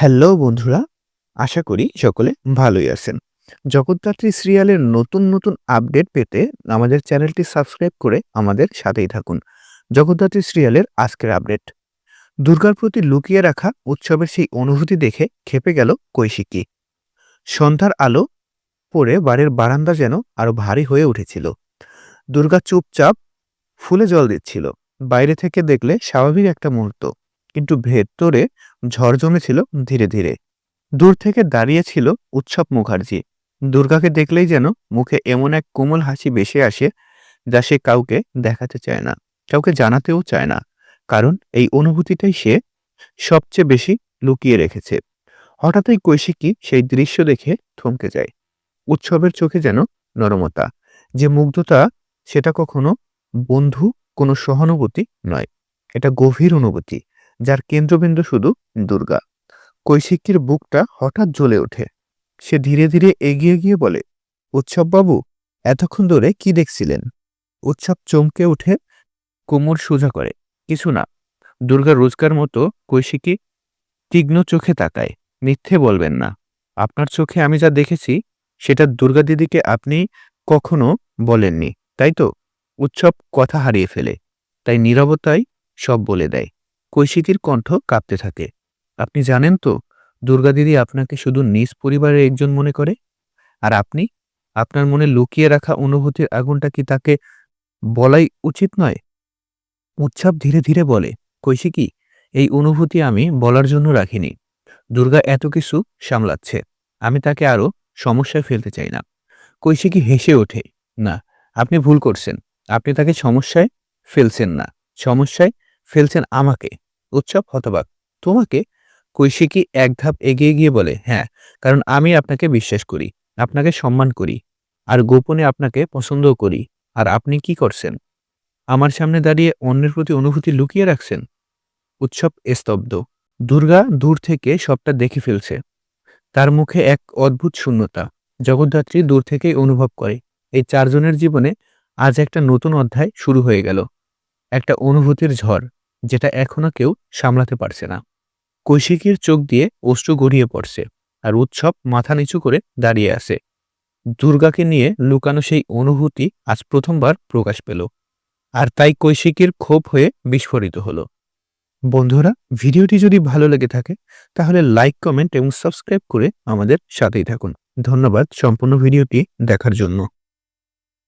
Hello বন্ধুরা, আশা করি সকলে ভালোই আছেন। জগদ্ধাত্রী সিরিয়ালের নতুন নতুন আপডেট পেতে আমাদের চ্যানেলটি সাবস্ক্রাইব করে আমাদের সাথেই থাকুন। জগদ্ধাত্রী সিরিয়ালের আজকের আপডেট। দুর্গার প্রতি লুকিয়ে রাখা উৎসবের সেই অনুভূতি দেখে খেপে গেল কৈশিকী। সন্ধ্যার আলো পরে বাড়ির বারান্দা যেন আরও ভারী হয়ে উঠেছিল। দুর্গা চুপচাপ ফুলে জল দিচ্ছিল। বাইরে থেকে দেখলে স্বাভাবিক একটা মুহূর্ত। কিন্তু ভেতরে ঝড় জমেছিল ধীরে ধীরে। দূর থেকে দাঁড়িয়ে ছিল উৎসব মুখার্জি। দুর্গাকে দেখলেই যেন মুখে এমন এক কোমল হাসি ভেসে আসে যা সে কাউকে দেখাতে চায় না, কাউকে জানাতেও চায় না। কারণ এই অনুভূতিটাই সে সবচেয়ে বেশি লুকিয়ে রেখেছে। হঠাৎই কৈশিকী সেই দৃশ্য দেখে থমকে যায়। উৎসবের চোখে যেন নরমতা, যে মুগ্ধতা সেটা কখনো বন্ধু, কোনো সহানুভূতি নয়। এটা গভীর অনুভূতি। যার কেন্দ্রবিন্দু শুধু দুর্গা। কৈশিকীর বুকটা হঠাৎ জ্বলে ওঠে। সে ধীরে ধীরে এগিয়ে গিয়ে বলে উৎসব বাবু এতক্ষণ ধরে কি দেখছিলেন? উৎসব চমকে উঠে কোমর সোজা করে। কিছু না, দুর্গা রোজকার মতো কৈশিকী তীক্ষ্ণ চোখে তাকায়। মিথ্যে বলবেন না। আপনার চোখে আমি যা দেখেছি, সেটা দুর্গা দিদিকে আপনি কখনো বলেননি, তাই তো? উৎসব কথা হারিয়ে ফেলে। তাই নীরবতাই সব বলে দেয়। কৈশিকীর কণ্ঠ কাঁপতে থাকে। আপনি জানেন তো, দুর্গা দিদি আপনাকে শুধু নিজ পরিবারের একজন মনে করে? আর আপনি? আপনার মনে লুকিয়ে রাখা অনুভূতির আগুনটা কি তাকে বলাই উচিত নয়? উৎসব ধীরে ধীরে বলে, কৈশিকী, এই অনুভূতি আমি বলার জন্য রাখিনি। দুর্গা এত কিছু সামলাচ্ছে। আমি তাকে আরও সমস্যায় ফেলতে চাই না কৈশিকী হেসে ওঠে, না, আপনি ভুল করছেন। আপনি তাকে সমস্যায় ফেলছেন না। সমস্যায় ফেলছেন আমাকে। উৎসব হতবাক। তোমাকে কৈশিকী এক ধাপ এগিয়ে গিয়ে বলে হ্যাঁ কারণ আমি আপনাকে বিশ্বাস করি, আপনাকে সম্মান করি, আর গোপনে আপনাকে পছন্দও করি, আর আপনি কি করছেন? আমার সামনে দাঁড়িয়ে অন্যের প্রতি অনুভূতি লুকিয়ে রাখছেন? উৎসব স্তব্ধ। দুর্গা দূর থেকে সবটা দেখে ফেলছে। তার মুখে এক অদ্ভুত শূন্যতা। জগদ্ধাত্রী দূর থেকেই অনুভব করে। এই চারজনের জীবনে আজ একটা নতুন অধ্যায় শুরু হয়ে গেল। একটা অনুভূতির ঝড়। যেটা এখনও কেউ সামলাতে পারছে না। কৈশিকীর চোখ দিয়ে অশ্রু গড়িয়ে পড়ছে আর উৎসব মাথা নিচু করে দাঁড়িয়ে আছে। দুর্গাকে নিয়ে লুকানো সেই অনুভূতি আজ প্রথমবার প্রকাশ পেল আর তাই কৈশিকীর ক্ষোভ হয়ে বিস্ফোরিত হলো। বন্ধুরা, ভিডিওটি যদি ভালো লেগে থাকে, তাহলে লাইক, কমেন্ট এবং সাবস্ক্রাইব করে আমাদের সাথেই থাকুন। ধন্যবাদ সম্পূর্ণ ভিডিওটি দেখার জন্য।